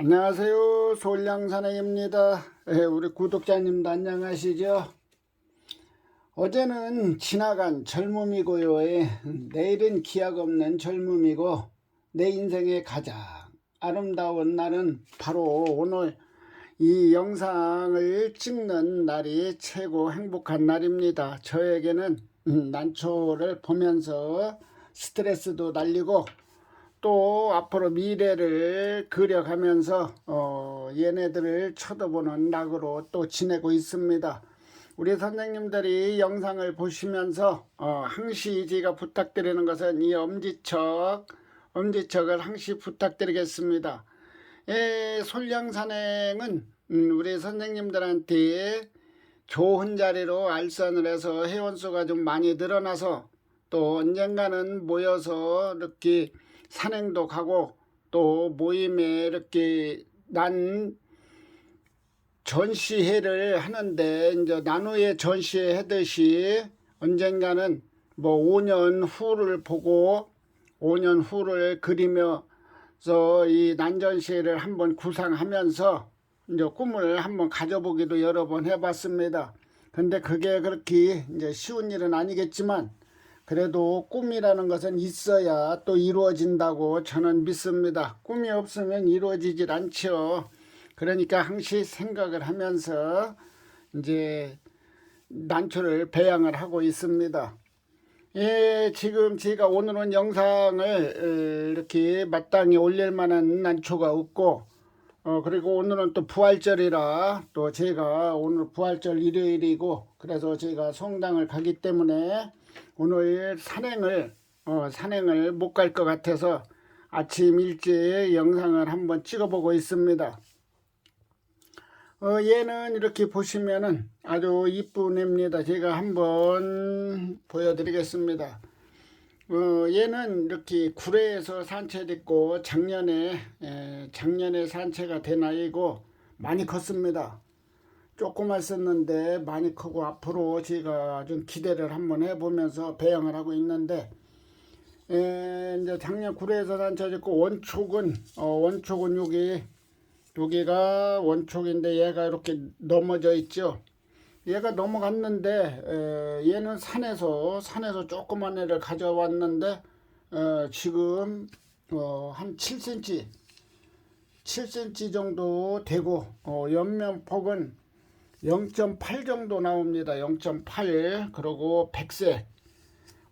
안녕하세요. 솔량사나입니다. 예, 우리 구독자님도 안녕하시죠? 어제는 지나간 젊음이고요. 예, 내일은 기약 없는 젊음이고 내 인생의 가장 아름다운 날은 바로 오늘 이 영상을 찍는 날이 최고 행복한 날입니다. 저에게는 음, 난초를 보면서 스트레스도 날리고 또 앞으로 미래를 그려가면서 어, 얘네들을 쳐다보는 낙으로 또 지내고 있습니다. 우리 선생님들이 영상을 보시면서 어, 항시 제가 부탁드리는 것은 이 엄지척, 엄지척을 항시 부탁드리겠습니다. 예, 솔량산행은 음, 우리 선생님들한테 좋은 자리로 알선을 해서 회원수가 좀 많이 늘어나서 또 언젠가는 모여서 이렇게 산행도 가고 또 모임에 이렇게 난 전시회를 하는데 이제 나누에 전시회 하듯이 언젠가는 뭐 5년 후를 보고 5년 후를 그리면서 이 난전시회를 한번 구상하면서 이제 꿈을 한번 가져보기도 여러 번 해봤습니다. 근데 그게 그렇게 이제 쉬운 일은 아니겠지만 그래도 꿈이라는 것은 있어야 또 이루어진다고 저는 믿습니다. 꿈이 없으면 이루어지질 않죠. 그러니까 항시 생각을 하면서 이제 난초를 배양을 하고 있습니다. 예, 지금 제가 오늘은 영상을 이렇게 마땅히 올릴 만한 난초가 없고, 어, 그리고 오늘은 또 부활절이라 또 제가 오늘 부활절 일요일이고, 그래서 제가 성당을 가기 때문에 오늘 산행을 어, 산행을 못 갈 것 같아서 아침 일찍 영상을 한번 찍어보고 있습니다. 어, 얘는 이렇게 보시면은 아주 이쁜 애입니다. 제가 한번 보여드리겠습니다. 어, 얘는 이렇게 구례에서 산채됐고 작년에 에, 작년에 산채가 된 아이고 많이 컸습니다. 조그맣었는데 많이 크고 앞으로 제가 좀 기대를 한번 해보면서 배양을 하고 있는데 에, 이제 작년 구례에서 산채됐고 원촉은 어, 원촉은 여기 여기가 원촉인데 얘가 이렇게 넘어져 있죠. 얘가 넘어갔는데 에, 얘는 산에서 산에서 조그만 애를 가져왔는데 어, 지금 어, 한 7cm 7cm 정도 되고 어, 옆면폭은 0.8 정도 나옵니다. 0.8 그리고 백색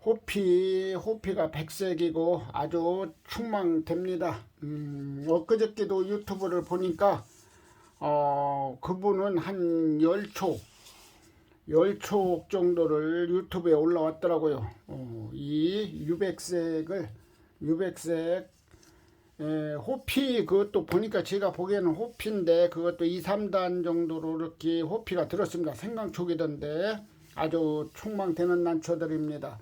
호피 호피가 백색이고 아주 충망됩니다. 음, 엊그저께도 유튜브를 보니까 어, 그분은 한 10초 10초 정도를 유튜브에 올라왔더라고요. 어, 이 유백색을 유백색 에, 호피 그것도 보니까 제가 보기에는 호피인데 그것도 2, 3단 정도로 이렇게 호피가 들었습니다. 생강촉이던데 아주 충망되는 난초들입니다.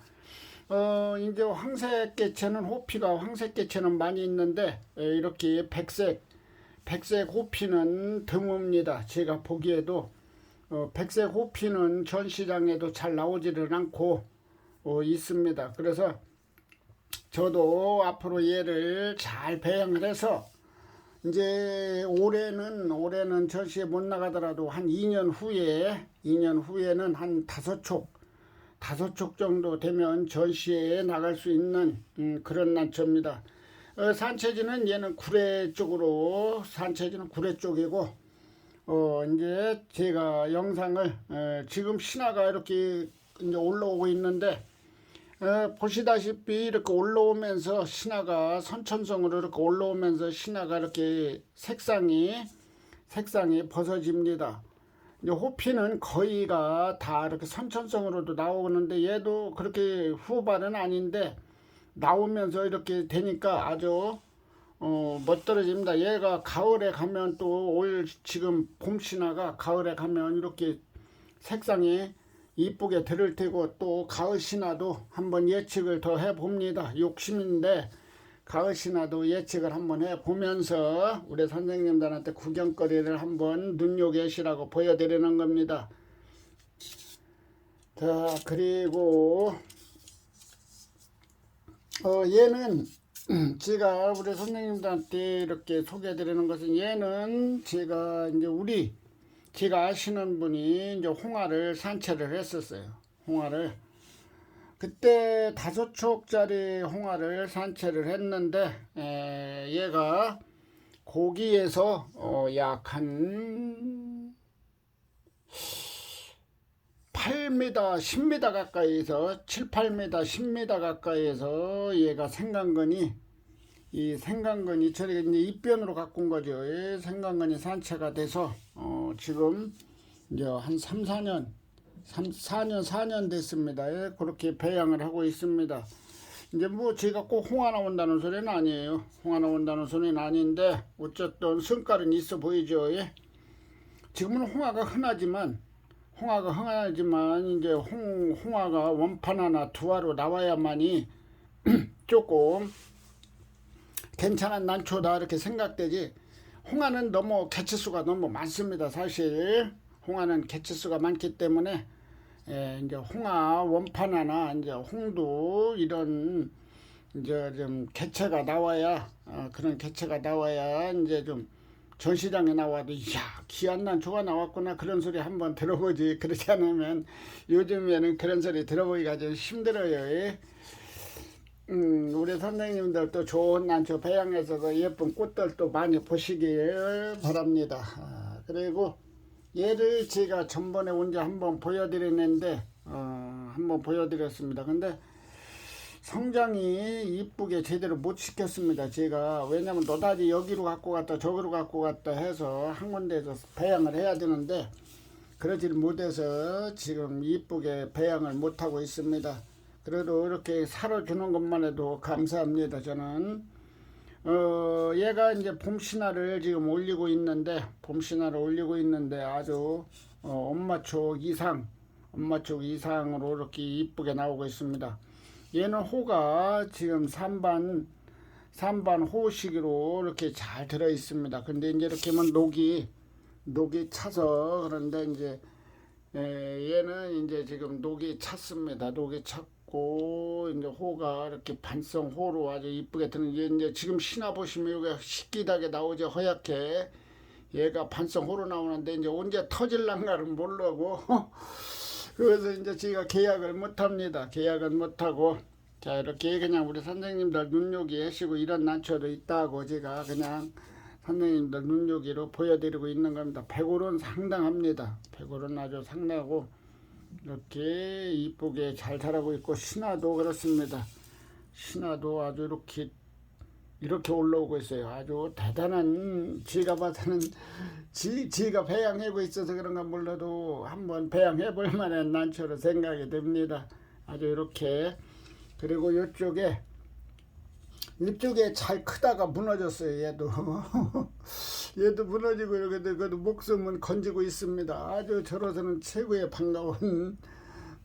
어, 이제 황색 개체는 호피가 황색 개체는 많이 있는데 에, 이렇게 백색 백색 호피는 드뭅니다. 제가 보기에도 어, 백색 호피는 전 시장에도 잘 나오지를 않고 어, 있습니다. 그래서 저도 앞으로 얘를 잘 배양을 해서 이제 올해는 올해는 전시에 못 나가더라도 한 2년 후에 2년 후에는 한 다섯 촉 다섯 촉 정도 되면 전시회에 나갈 수 있는 음, 그런 난초입니다. 어, 산채지는 얘는 구례 쪽으로 산채지는 구례 쪽이고 어 이제 제가 영상을 에, 지금 신화가 이렇게 이제 올라오고 있는데 에, 보시다시피 이렇게 올라오면서 신화가 선천성으로 이렇게 올라오면서 신화가 이렇게 색상이 색상이 벗어집니다. 이제 호피는 거의가 다 이렇게 선천성으로도 나오는데 얘도 그렇게 후반은 아닌데 나오면서 이렇게 되니까 아주 어, 멋들어집니다. 얘가 가을에 가면 또 올 지금 봄 신화가 가을에 가면 이렇게 색상이 이쁘게 들을 테고 또 가을 신화도 한번 예측을 더 해봅니다. 욕심인데 가을 신화도 예측을 한번 해보면서 우리 선생님들한테 구경거리를 한번 눈요겨시라고 보여드리는 겁니다. 자 그리고 어, 얘는 제가 우리 선생님들한테 이렇게 소개해드리는 것은 얘는 제가 이제 우리 제가 아시는 분이 이제 홍화를 산채를 했었어요. 홍화를 그때 다섯 촉짜리 홍화를 산채를 했는데 에, 얘가 고기에서 어, 약한 8m, 10m 가까이에서 7, 8m, 10m 가까이에서 얘가 생강근이 이 생강근이 저리 이제 입변으로 갖고 온 거죠. 이 생강근이 산채가 돼서 어 지금 이제 한 3, 4년 3, 4년 4년 됐습니다. 예, 그렇게 배양을 하고 있습니다. 이제 뭐 제가 꼭 홍화 나온다는 소리는 아니에요. 홍화 나온다는 소리는 아닌데 어쨌든 성깔은 있어 보이죠. 예? 지금은 홍화가 흔하지만 홍화가 흔하지만 이제 홍, 홍화가 원판 하나 두 화로 나와야만이 조금 괜찮은 난초다 이렇게 생각되지. 홍화는 너무 개체수가 너무 많습니다 사실. 홍화는 개체수가 많기 때문에 예, 이제 홍화 원판 하나 이제 홍도 이런 이제 좀 개체가 나와야 어, 그런 개체가 나와야 이제 좀 전시장에 나와도 이야 귀한 난초가 나왔구나 그런 소리 한번 들어보지. 그렇지 않으면 요즘에는 그런 소리 들어보기가 좀 힘들어요. 예. 음, 우리 선생님들도 좋은 난초 배양해서도 예쁜 꽃들도 많이 보시길 바랍니다. 아, 그리고 얘를 제가 전번에 언제 한번 보여드렸는데 어, 한번 보여드렸습니다. 근데 성장이 이쁘게 제대로 못 시켰습니다. 제가 왜냐면 노다지 여기로 갖고 갔다 저기로 갖고 갔다 해서 한 군데에서 배양을 해야 되는데 그러질 못해서 지금 이쁘게 배양을 못하고 있습니다. 그래도 이렇게 살아주는 것만 해도 감사합니다. 저는 어 얘가 이제 봄신화를 지금 올리고 있는데 봄신화를 올리고 있는데 아주 어, 엄마촉 이상 엄마촉 이상으로 이렇게 이쁘게 나오고 있습니다. 얘는 호가 지금 3반 3반 호식으로 이렇게 잘 들어 있습니다. 근데 이제 이렇게 하면 녹이 녹이 차서 그런데 이제 예, 얘는 이제 지금 녹이 찼습니다. 녹이 찼고 이제 호가 이렇게 반성 호로 아주 이쁘게 드는 얘 이제 지금 신화 보시면 여기 식기닥에 나오죠 허옇게 얘가 반성 호로 나오는데 이제 언제 터질랑가를 모르고 그래서 이제 제가 계약을 못합니다. 계약을 못하고 자 이렇게 그냥 우리 선생님들 눈요기 하시고 이런 난초도 있다고 제가 그냥 선생님들 눈요기로 보여드리고 있는 겁니다. 백골은 상당합니다. 백골은 아주 상당하고 이렇게 이쁘게 잘 자라고 있고 신화도 그렇습니다. 신화도 아주 이렇게 이렇게 올라오고 있어요. 아주 대단한 봐서는 지, 지가 배양하고 있어서 그런가 몰라도 한번 배양해 볼 만한 난초로 생각이 됩니다. 아주 이렇게 그리고 이쪽에 이쪽에 잘 크다가 무너졌어요. 얘도 얘도 무너지고 이렇게 그래도 목숨은 건지고 있습니다. 아주 저로서는 최고의 반가운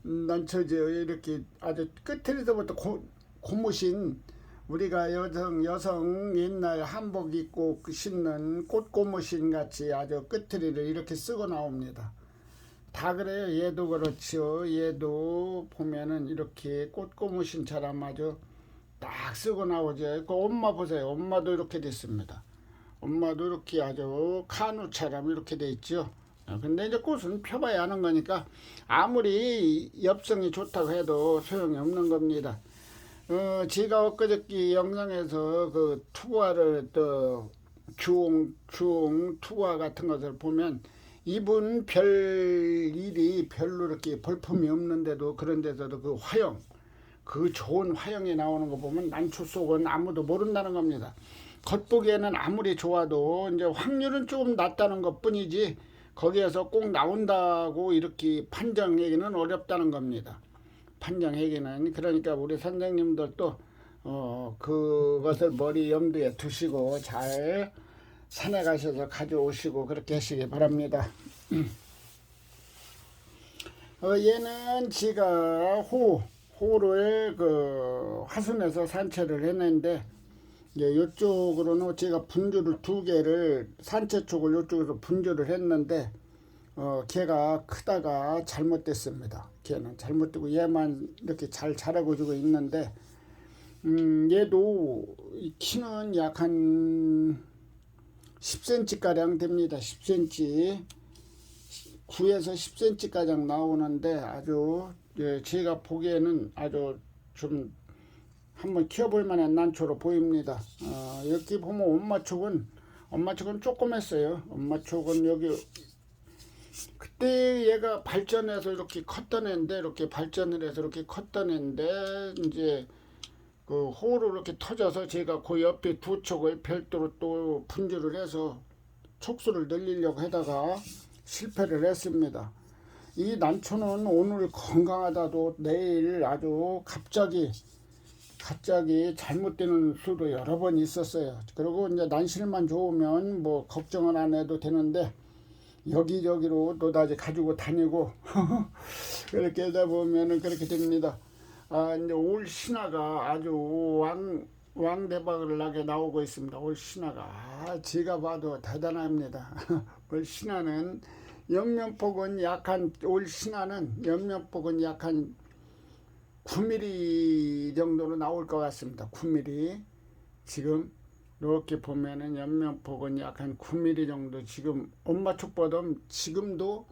난초죠. 이렇게 아주 끝에서부터 고, 고무신 우리가 여성 여성 옛날 한복 입고 그 신는 꽃고무신 같이 아주 끝트리를 이렇게 쓰고 나옵니다. 다 그래요. 얘도 그렇죠. 얘도 보면은 이렇게 꽃고무신처럼 아주 딱 쓰고 나오죠. 그 엄마 보세요. 엄마도 이렇게 됐습니다. 엄마도 이렇게 아주 카누처럼 이렇게 돼 있죠. 어, 근데 이제 꽃은 펴봐야 하는 거니까 아무리 엽성이 좋다고 해도 소용이 없는 겁니다. 어, 제가 엊그저께 영상에서 그 투과를 또 주홍, 주홍 투과 같은 것을 보면 이분 별 일이 별로 이렇게 볼품이 없는데도 그런 데서도 그 화형, 그 좋은 화형이 나오는 거 보면 난초 속은 아무도 모른다는 겁니다. 겉보기에는 아무리 좋아도 이제 확률은 조금 낮다는 것 뿐이지 거기에서 꼭 나온다고 이렇게 판정하기는 어렵다는 겁니다. 판정하기는 그러니까 우리 선생님들도 어 그것을 머리 염두에 두시고 잘 산에 가셔서 가져오시고 그렇게 하시기 바랍니다. 어 얘는 지가 호 호를 그 화순에서 산채를 했는데 이제 이쪽으로는 제가 분주를 두 개를 산채 쪽을 이쪽으로 분주를 했는데 어, 걔가 크다가 잘못됐습니다. 걔는 잘못되고 얘만 이렇게 잘 자라고 주고 있는데 음, 얘도 이 키는 약 한 10cm 가량 됩니다. 10cm. 9에서 10cm 가량 나오는데 아주 예, 제가 보기에는 아주 좀 한번 키워볼 만한 난초로 보입니다. 어, 여기 보면 엄마촉은 엄마촉은 조그맸어요. 엄마촉은 여기 그때 얘가 발전해서 이렇게 컸던 애인데 이렇게 발전을 해서 이렇게 컸던 애인데 이제 그 호로 이렇게 터져서 제가 그 옆에 두 촉을 별도로 또 분주를 해서 촉수를 늘리려고 하다가 실패를 했습니다. 이 난초는 오늘 건강하다도 내일 아주 갑자기 갑자기 잘못되는 수도 여러 번 있었어요. 그리고 이제 난실만 좋으면 뭐 걱정은 안 해도 되는데 여기저기로 노다지 가지고 다니고 그렇게 하다 보면은 그렇게 됩니다. 아 이제 올 신화가 아주 왕 왕대박을 나게 나오고 있습니다. 올 신화가 아, 제가 봐도 대단합니다. 올 신화는 옆면폭은 약한 올 신화는 옆면폭은 약한 9mm 정도로 나올 것 같습니다. 9mm 지금 이렇게 보면은 옆면폭은 약 한 9mm 정도 지금 엄마 촉보듬 지금도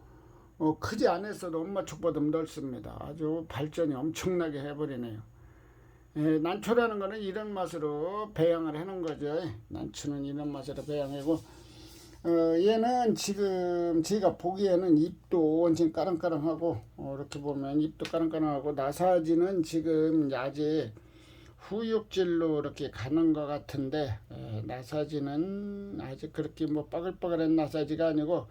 어, 크지 않았어도 엄마 촉보듬 넓습니다. 아주 발전이 엄청나게 해버리네요. 예, 난초라는 거는 이런 맛으로 배양을 해놓은 거죠. 난초는 이런 맛으로 배양하고 어, 얘는 지금 제가 보기에는 잎도 완전 까랑까랑하고 어, 이렇게 보면 잎도 까랑까랑하고 나사지는 지금 아직 후육질로 이렇게 가는 것 같은데 에, 나사지는 아직 그렇게 뭐 빠글빠글한 나사지가 아니고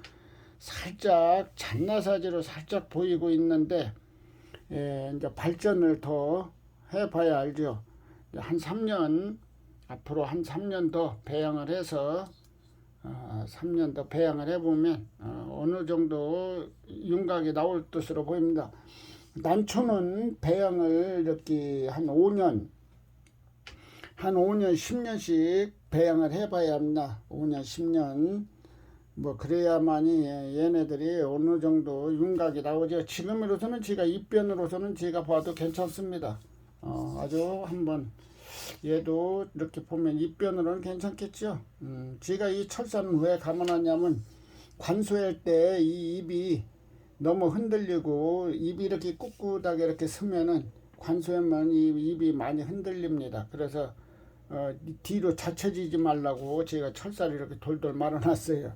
살짝 잔나사지로 살짝 보이고 있는데 에, 이제 발전을 더 해봐야 알죠. 한 3년 앞으로 한 3년 더 배양을 해서 어, 3년 더 배양을 해보면 어, 어느 정도 윤곽이 나올 것으로 보입니다. 난초는 배양을 이렇게 한 5년 한 5년 10년씩 배양을 해봐야 합니다. 5년 10년 뭐 그래야만이 얘네들이 어느 정도 윤곽이 나오죠. 지금으로서는 제가 입변으로서는 제가 봐도 괜찮습니다. 어, 아주 한번 얘도 이렇게 보면 입변으로는 괜찮겠죠. 음, 제가 이 철사는 왜 감안하냐면 관소할 때 이 입이 너무 흔들리고 입이 이렇게 꿋꿋하게 이렇게 서면은 관소하면 이 입이 많이 흔들립니다. 그래서 어, 뒤로 젖혀지지 말라고 제가 철사를 이렇게 돌돌 말아놨어요.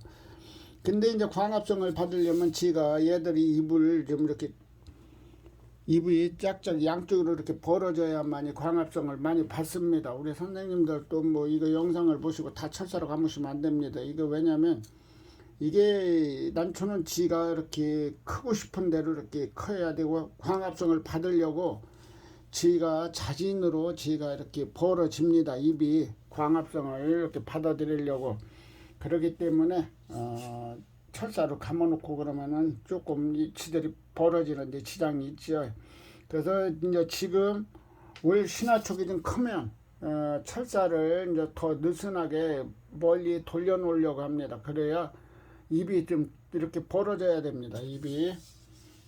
근데 이제 광합성을 받으려면 제가 얘들이 입을 좀 이렇게 입이 짝짝 양쪽으로 이렇게 벌어져야만이 광합성을 많이 받습니다. 우리 선생님들도 뭐 이거 영상을 보시고 다 철사로 감으시면 안 됩니다. 이거 왜냐면 이게 난초는 지가 이렇게 크고 싶은 대로 이렇게 커야 되고 광합성을 받으려고 지가 자진으로 지가 이렇게 벌어집니다. 입이 광합성을 이렇게 받아들이려고 그러기 때문에 어, 철사로 감아놓고 그러면은 조금 이 지들이 벌어지는데 지장이 있죠. 그래서 이제 지금 올 신화촉이 좀 크면 어, 철사를 이제 더 느슨하게 멀리 돌려놓으려고 합니다. 그래야 입이 좀 이렇게 벌어져야 됩니다. 입이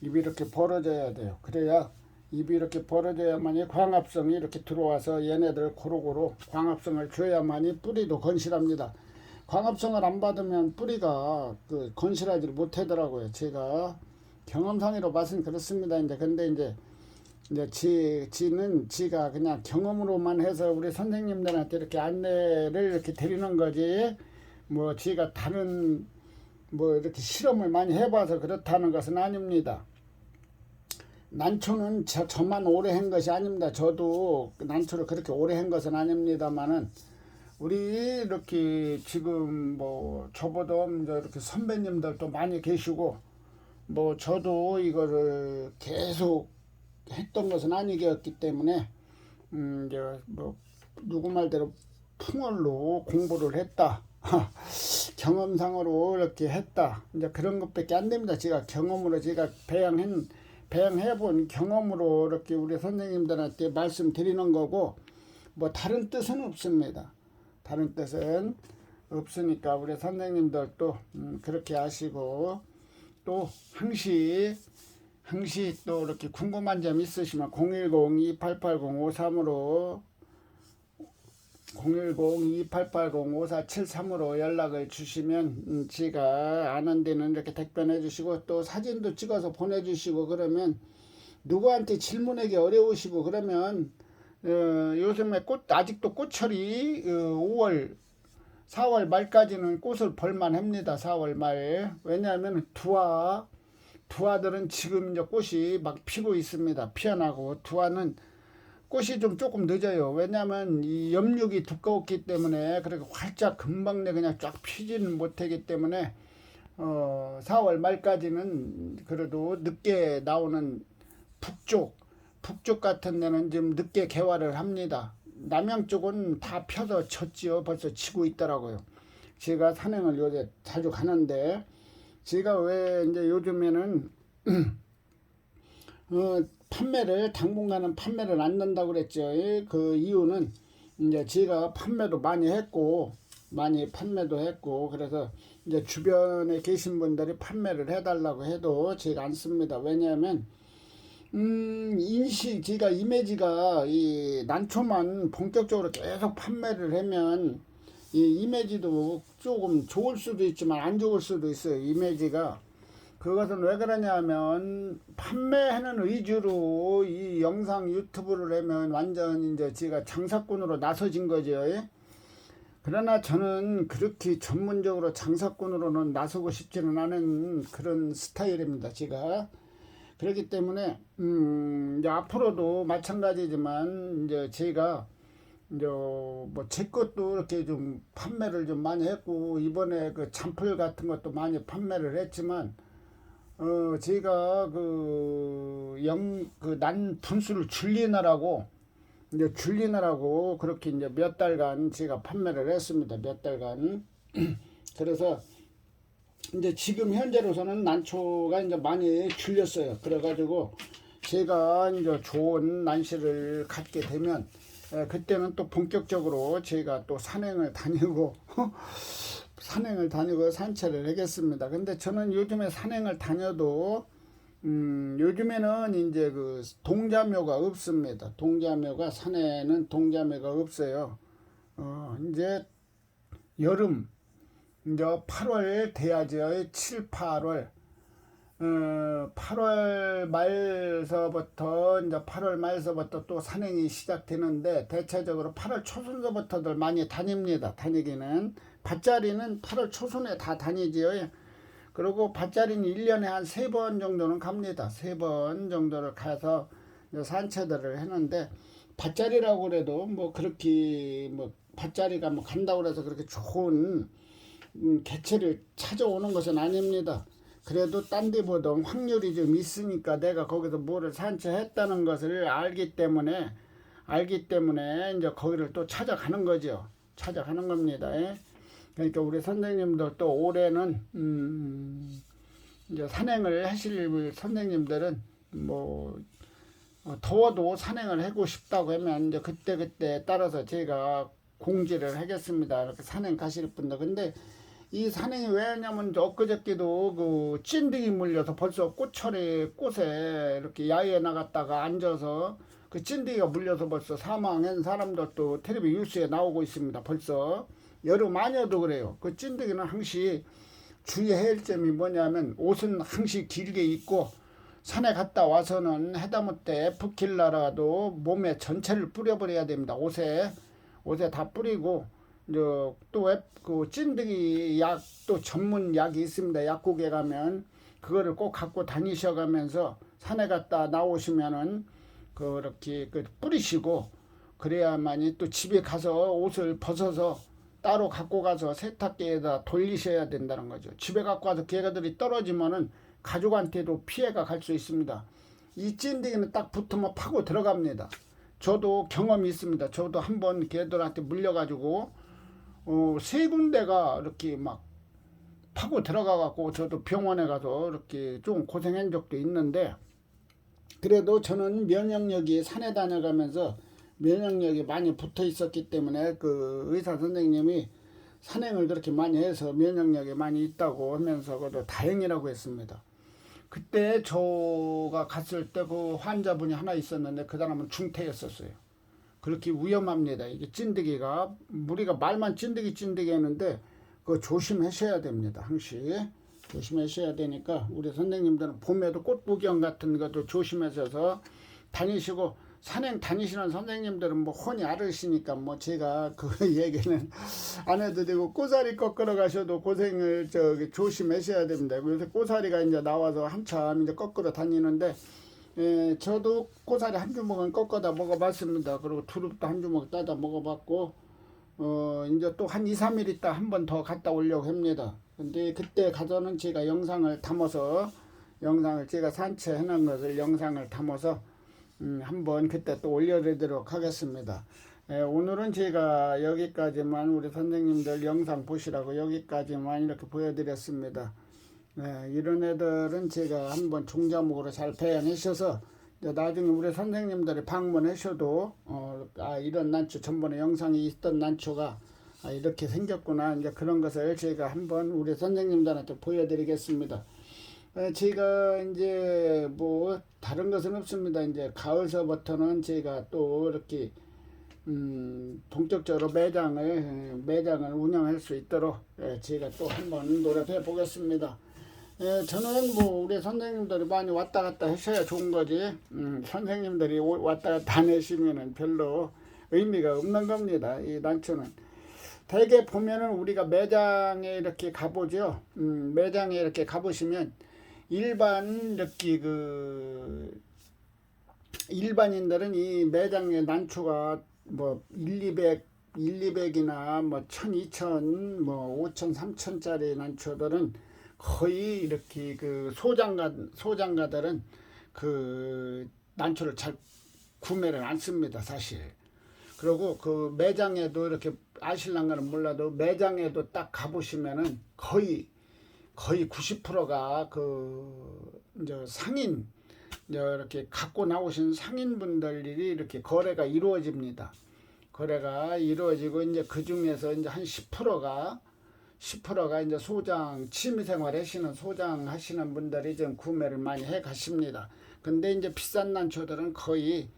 입이 이렇게 벌어져야 돼요. 그래야 입이 이렇게 벌어져야만이 광합성이 이렇게 들어와서 얘네들 고루고루 광합성을 줘야만이 뿌리도 건실합니다. 광합성을 안 받으면 뿌리가 그 건실하지를 못하더라고요. 제가 경험상으로 봐서는 그렇습니다. 이제 근데 이제 이제 지 지는 지가 그냥 경험으로만 해서 우리 선생님들한테 이렇게 안내를 이렇게 드리는 거지. 뭐 지가 다른 뭐 이렇게 실험을 많이 해봐서 그렇다는 것은 아닙니다. 난초는 저, 저만 오래 한 것이 아닙니다. 저도 난초를 그렇게 오래 한 것은 아닙니다만은 우리 이렇게 지금 뭐 저보다 이제 이렇게 선배님들도 많이 계시고 뭐 저도 이거를 계속 했던 것은 아니었기 때문에 음 이제 뭐 누구 말대로 풍월로 공부를 했다. 경험상으로 이렇게 했다. 이제 그런 것밖에 안 됩니다. 제가 경험으로 제가 배양한 배양해 본 경험으로 이렇게 우리 선생님들한테 말씀드리는 거고 뭐 다른 뜻은 없습니다. 다른 뜻은 없으니까 우리 선생님들도 음, 그렇게 하시고 또 항시 항시 또 이렇게 궁금한 점 있으시면 010-2880-53으로 010-2880-5473으로 연락을 주시면 음, 제가 아는 데는 이렇게 답변해 주시고 또 사진도 찍어서 보내주시고 그러면 누구한테 질문하기 어려우시고 그러면 어, 요즘에 꽃 아직도 꽃철이 어, 5월 4월 말까지는 꽃을 벌만 합니다. 4월 말 왜냐하면 두화 두화들은 지금 이제 꽃이 막 피고 있습니다. 피어나고 두화는 꽃이 좀 조금 늦어요. 왜냐하면 이 염육이 두꺼웠기 때문에 그렇게 활짝 금방 내 그냥 쫙 피지는 못하기 때문에 어 4월 말까지는 그래도 늦게 나오는 북쪽 북쪽 같은 데는 좀 늦게 개화를 합니다. 남양 쪽은 다 펴서 쳤지요. 벌써 치고 있더라고요. 제가 산행을 요새 자주 가는데 제가 왜 이제 요즘에는 어, 판매를 당분간은 판매를 안 된다고 그랬죠. 예, 그 이유는 이제 제가 판매도 많이 했고 많이 판매도 했고 그래서 이제 주변에 계신 분들이 판매를 해달라고 해도 제가 안 씁니다. 왜냐하면 음, 인식, 제가 이미지가 이 난초만 본격적으로 계속 판매를 하면 이 이미지도 조금 좋을 수도 있지만 안 좋을 수도 있어요. 이미지가. 그것은 왜 그러냐면 판매하는 위주로 이 영상 유튜브를 하면 완전 이제 제가 장사꾼으로 나서진 거죠. 예? 그러나 저는 그렇게 전문적으로 장사꾼으로는 나서고 싶지는 않은 그런 스타일입니다. 제가. 그렇기 때문에 음 이제 앞으로도 마찬가지지만 이제 제가 이제 뭐제 것도 이렇게 좀 판매를 좀 많이 했고 이번에 그 잔풀 같은 것도 많이 판매를 했지만 어 제가 그 영 그 난 분수를 줄리느라고 이제 줄리느라고 그렇게 이제 몇 달간 제가 판매를 했습니다. 몇 달간. 그래서 이제 지금 현재로서는 난초가 이제 많이 줄렸어요. 그래가지고 제가 이제 좋은 난시를 갖게 되면 에, 그때는 또 본격적으로 제가 또 산행을 다니고 산행을 다니고 산책을 하겠습니다. 근데 저는 요즘에 산행을 다녀도 음, 요즘에는 이제 그 동자묘가 없습니다. 동자묘가 산에는 동자묘가 없어요. 어, 이제 여름 이제 8월 돼야죠. 7, 8월. 어, 8월 말서부터 이제 8월 말서부터 또 산행이 시작되는데 대체적으로 8월 초순서부터들 많이 다닙니다. 다니기는 밭자리는 8월 초순에 다 다니지요. 그리고 밭자리는 1년에 한 세 번 정도는 갑니다. 세 번 정도를 가서 산책들을 했는데 밭자리라고 그래도 뭐 그렇게 뭐 밭자리가 뭐 간다고 해서 그렇게 좋은 음, 개체를 찾아오는 것은 아닙니다. 그래도 딴 데보다 확률이 좀 있으니까 내가 거기서 뭐를 산책했다는 것을 알기 때문에 알기 때문에 이제 거기를 또 찾아가는 거죠. 찾아가는 겁니다. 예? 그러니까 우리 선생님도 또 올해는 음 이제 산행을 하실 선생님들은 뭐 어, 더워도 산행을 하고 싶다고 하면 이제 그때 그때 따라서 제가 공지를 하겠습니다. 이렇게 산행 가실 분들 근데 이 산행이 왜냐면 엊그저께도 그 찐득이 물려서 벌써 꽃철에 꽃에 이렇게 야외에 나갔다가 앉아서 그 찐득이가 물려서 벌써 사망한 사람들도 텔레비 뉴스에 나오고 있습니다. 벌써 여름 아니어도 그래요. 그 찐득이는 항시 주의해야 할 점이 뭐냐면 옷은 항시 길게 입고 산에 갔다 와서는 해담을 때붓킬라라도 몸에 전체를 뿌려버려야 됩니다. 옷에 옷에 다 뿌리고 또그 찐득이 약 또 전문 약이 있습니다. 약국에 가면 그거를 꼭 갖고 다니셔가면서 산에 갔다 나오시면은 그렇게 그 뿌리시고 그래야만이 또 집에 가서 옷을 벗어서 따로 갖고 가서 세탁기에다 돌리셔야 된다는 거죠. 집에 갖고 와서 개가들이 떨어지면은 가족한테도 피해가 갈 수 있습니다. 이 찐득이는 딱 붙으면 파고 들어갑니다. 저도 경험이 있습니다. 저도 한번 개들한테 물려가지고 어, 세 군데가 이렇게 막 파고 들어가 갖고 저도 병원에 가서 이렇게 좀 고생한 적도 있는데 그래도 저는 면역력이 산에 다녀가면서 면역력이 많이 붙어 있었기 때문에 그 의사 선생님이 산행을 그렇게 많이 해서 면역력이 많이 있다고 하면서 그도 다행이라고 했습니다. 그때 저가 갔을 때 그 환자분이 하나 있었는데 그 사람은 중태였었어요. 그렇게 위험합니다. 이게 찐득이가 우리가 말만 찐득이 찐득이 하는데 그거 조심하셔야 됩니다. 항시 조심하셔야 되니까 우리 선생님들은 봄에도 꽃 구경 같은 것도 조심하셔서 다니시고 산행 다니시는 선생님들은 뭐 혼이 아르시니까 뭐 제가 그 얘기는 안 해도 되고 꼬사리 꺾으러 가셔도 고생을 저기 조심하셔야 됩니다. 그래서 꼬사리가 이제 나와서 한참 이제 꺾으러 다니는데 예, 저도 꼬사리 한 주먹은 꺾어다 먹어봤습니다. 그리고 두릅도 한 주먹 따다 먹어봤고 어 이제 또 한 2, 3일 있다 한 번 더 갔다 오려고 합니다. 근데 그때 가서는 제가 영상을 담아서 영상을 제가 산책해 놓은 것을 영상을 담아서 음, 한번 그때 또 올려드리도록 하겠습니다. 예, 오늘은 제가 여기까지만 우리 선생님들 영상 보시라고 여기까지만 이렇게 보여드렸습니다. 예, 이런 애들은 제가 한번 종자목으로 잘 배양하셔서 나중에 우리 선생님들이 방문하셔도 어, 아 이런 난초 전번에 영상이 있던 난초가 아, 이렇게 생겼구나 이제 그런 것을 제가 한번 우리 선생님들한테 보여드리겠습니다. 어, 제가 이제 뭐 다른 것은 없습니다. 이제 가을서부터는 제가 또 이렇게 음, 본격적으로 매장을 예, 매장을 운영할 수 있도록 예, 제가 또 한번 노력해 보겠습니다. 예, 저는 뭐 우리 선생님들이 많이 왔다 갔다 하셔야 좋은 거지. 음, 선생님들이 오- 왔다 갔다 안 하시면은 별로 의미가 없는 겁니다. 이 난초는. 대개 보면은 우리가 매장에 이렇게 가보죠. 음, 매장에 이렇게 가보시면 일반 이렇게 그 일반인들은 이 매장의 난초가 뭐 1, 200, 1, 200이나 뭐 1000, 2000, 뭐 5000, 3000짜리 난초들은 거의 이렇게 그 소장가 소장가들은 그 난초를 잘 구매를 안 씁니다, 사실. 그리고 그 매장에도 이렇게 아실랑가는 몰라도 매장에도 딱 가보시면은 거의 거의 90%가 그 이제 상인 이제 이렇게 갖고 나오신 상인분들이 이렇게 거래가 이루어집니다. 거래가 이루어지고 이제 그 중에서 이제 한 10%가 10%가 이제 소장 취미생활 하시는 소장 하시는 분들이 좀 구매를 많이 해 가십니다. 근데 이제 비싼 난초들은 거의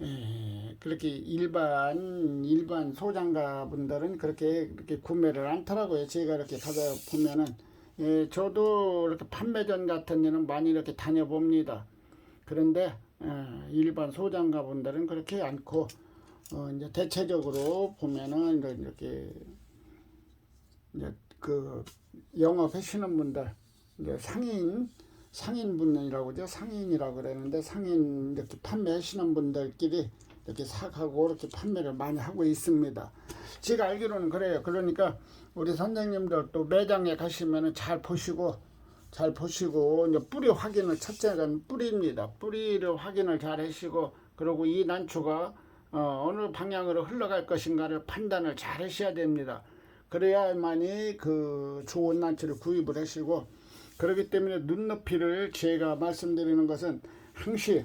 에, 그렇게 일반 일반 소장가 분들은 그렇게 이렇게 구매를 않더라고요. 제가 이렇게 가서 보면은 예, 저도 이렇게 판매전 같은 데는 많이 이렇게 다녀봅니다. 그런데 어, 일반 소장가 분들은 그렇게 않고 어, 이제 대체적으로 보면은 이렇게 이제 그 영업하시는 분들 이제 상인 상인 분이라고 죠 상인이라고 그러는데 상인 이렇게 판매하시는 분들끼리 이렇게 사가고 이렇게 판매를 많이 하고 있습니다. 제가 알기로는 그래요. 그러니까 우리 선생님들 또 매장에 가시면은 잘 보시고 잘 보시고 이제 뿌리 확인을 첫째가 뿌리입니다. 뿌리를 확인을 잘 하시고 그리고 이 난초가 어, 어느 방향으로 흘러갈 것인가를 판단을 잘 하셔야 됩니다. 그래야만이 그 좋은 난초를 구입을 하시고 그렇기 때문에 눈높이를 제가 말씀드리는 것은 항시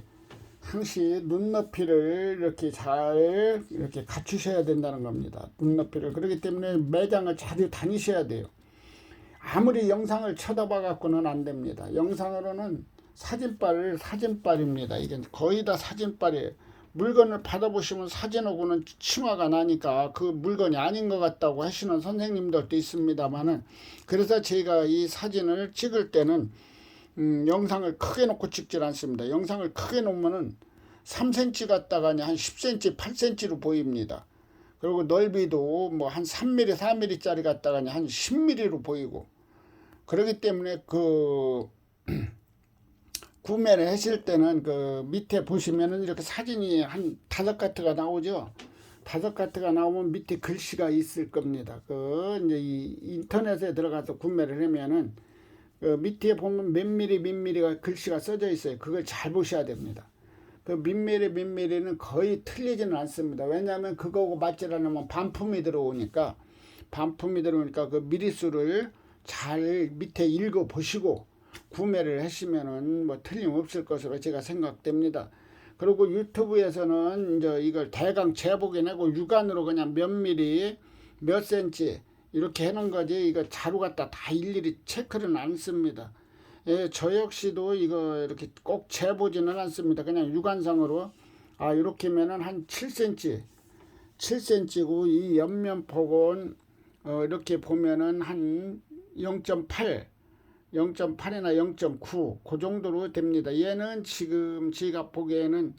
항시 눈높이를 이렇게 잘 이렇게 갖추셔야 된다는 겁니다. 눈높이를 그렇기 때문에 매장을 자주 다니셔야 돼요. 아무리 영상을 쳐다봐 갖고는 안 됩니다. 영상으로는 사진빨 사진빨입니다. 이게 거의 다 사진빨이에요. 물건을 받아보시면 사진하고는 칭화가 나니까 그 물건이 아닌 것 같다고 하시는 선생님들도 있습니다만은 그래서 제가 이 사진을 찍을 때는 음, 영상을 크게 놓고 찍질 않습니다. 영상을 크게 놓으면은 3cm 갔다가 한 10cm, 8cm로 보입니다. 그리고 넓이도 뭐 한 3mm, 4mm짜리 갔다가 한 10mm로 보이고 그렇기 때문에 그 구매를 하실 때는 그 밑에 보시면은 이렇게 사진이 한 다섯 가트가 나오죠. 다섯 가트가 나오면 밑에 글씨가 있을 겁니다. 그 이제 이 인터넷에 들어가서 구매를 하면은 그 밑에 보면 몇 미리 몇 미리가 글씨가 써져 있어요. 그걸 잘 보셔야 됩니다. 그 민미리 민미리는 거의 틀리지는 않습니다. 왜냐하면 그거고 맞지 않으면 반품이 들어오니까 반품이 들어오니까 그 미리수를 잘 밑에 읽어 보시고 구매를 하시면은 뭐 틀림없을 것으로 제가 생각됩니다. 그리고 유튜브에서는 이제 이걸 대강 재보게 내고 육안으로 그냥 몇 미리 몇 센치 이렇게 해놓은 거지 이거 자루 갖다 다 일일이 체크는 안 씁니다. 예, 저 역시도 이거 이렇게 꼭 재보지는 않습니다. 그냥 육안상으로 아 이렇게면은 한 7cm 7cm고 이 옆면 폭은 어, 이렇게 보면은 한 0.8, 0.8이나 0.9 그 정도로 됩니다. 얘는 지금 지가 보기에는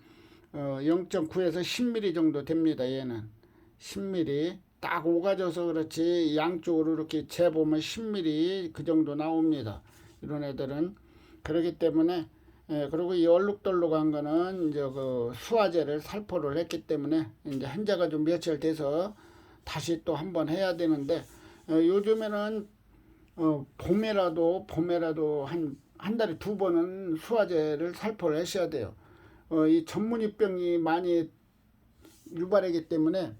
어, 0.9에서 10mm 정도 됩니다. 얘는 10mm 딱 오가져서 그렇지 양쪽으로 이렇게 재보면 10mm 그 정도 나옵니다. 이런 애들은 그렇기 때문에 예, 그리고 이 얼룩덜룩한 거는 이제 그 수화제를 살포를 했기 때문에 이제 현재가 좀 며칠 돼서 다시 또 한번 해야 되는데 어, 요즘에는 어, 봄에라도 봄에라도 한 한 달에 두 번은 수화제를 살포를 하셔야 돼요. 어, 이 전문이병이 많이 유발하기 때문에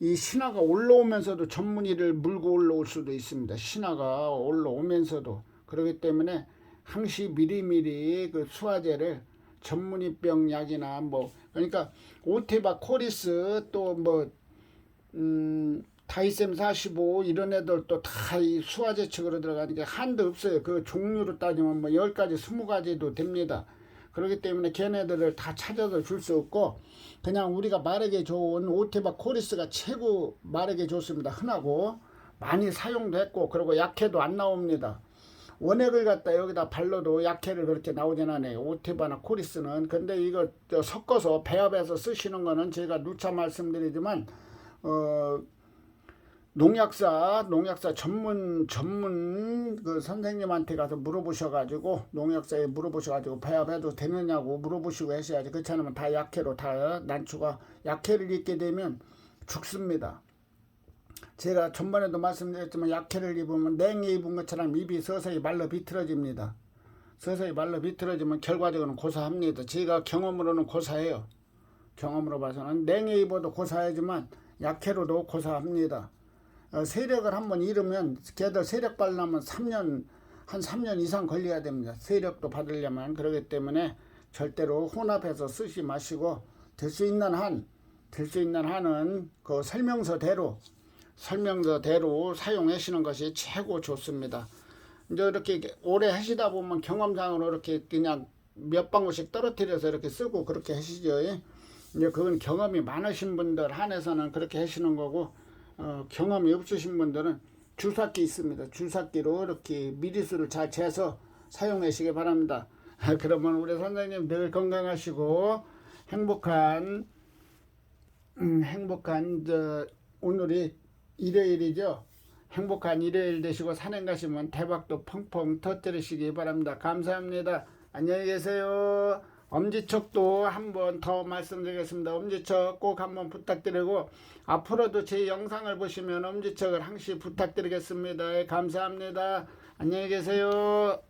이 신화가 올라오면서도 전문이를 물고 올라올 수도 있습니다. 신화가 올라오면서도 그렇기 때문에 항시 미리미리 그 수화제를 전문이병 약이나 뭐 그러니까 오테바 코리스 또뭐 음, 다이셈 45 이런 애들 또다이 수화제 측으로 들어가니까 한도 없어요. 그 종류로 따지면 뭐 10가지, 20가지도 됩니다. 그렇기 때문에 걔네들을 다 찾아서 줄 수 없고 그냥 우리가 마르게 좋은 오테바 코리스가 최고 마르게 좋습니다. 흔하고 많이 사용도 했고 그리고 약해도 안 나옵니다. 원액을 갖다 여기다 발라도 약해를 그렇게 나오진 않아요. 오테바나 코리스는. 근데 이거 저 섞어서 배합해서 쓰시는 거는 제가 누차 말씀드리지만 어 농약사 농약사 전문 전문 그 선생님한테 가서 물어보셔가지고 농약사에 물어보셔가지고 배합해도 되느냐고 물어보시고 하셔야지 그렇지 않으면 다 약해로 다 난초가 약해를 입게 되면 죽습니다. 제가 전번에도 말씀드렸지만 약해를 입으면 냉에 입은 것처럼 입이 서서히 말라 비틀어집니다. 서서히 말라 비틀어지면 결과적으로는 고사합니다. 제가 경험으로는 고사해요. 경험으로 봐서는 냉에 입어도 고사하지만 약해로도 고사합니다. 어, 세력을 한번 잃으면 걔들 세력 받으려면 3년 한 3년 이상 걸려야 됩니다. 세력도 받으려면 그렇기 때문에 절대로 혼합해서 쓰지 마시고 될 수 있는 한 될 수 있는 한은 그 설명서대로 설명서대로 사용하시는 것이 최고 좋습니다. 이제 이렇게 오래 하시다 보면 경험상으로 이렇게 그냥 몇 방울씩 떨어뜨려서 이렇게 쓰고 그렇게 하시죠. 이제 그건 경험이 많으신 분들 한해서는 그렇게 하시는 거고 어, 경험이 없으신 분들은 주사기 있습니다. 주사기로 이렇게 미리수를 잘 재서 사용하시기 바랍니다. 그러면 우리 선생님 늘 건강하시고 행복한 음, 행복한 저 오늘이 일요일이죠. 행복한 일요일 되시고 산행 가시면 대박도 펑펑 터뜨리시기 바랍니다. 감사합니다. 안녕히 계세요. 엄지척도 한 번 더 말씀드리겠습니다. 엄지척 꼭 한번 부탁드리고 앞으로도 제 영상을 보시면 엄지척을 항시 부탁드리겠습니다. 감사합니다. 안녕히 계세요.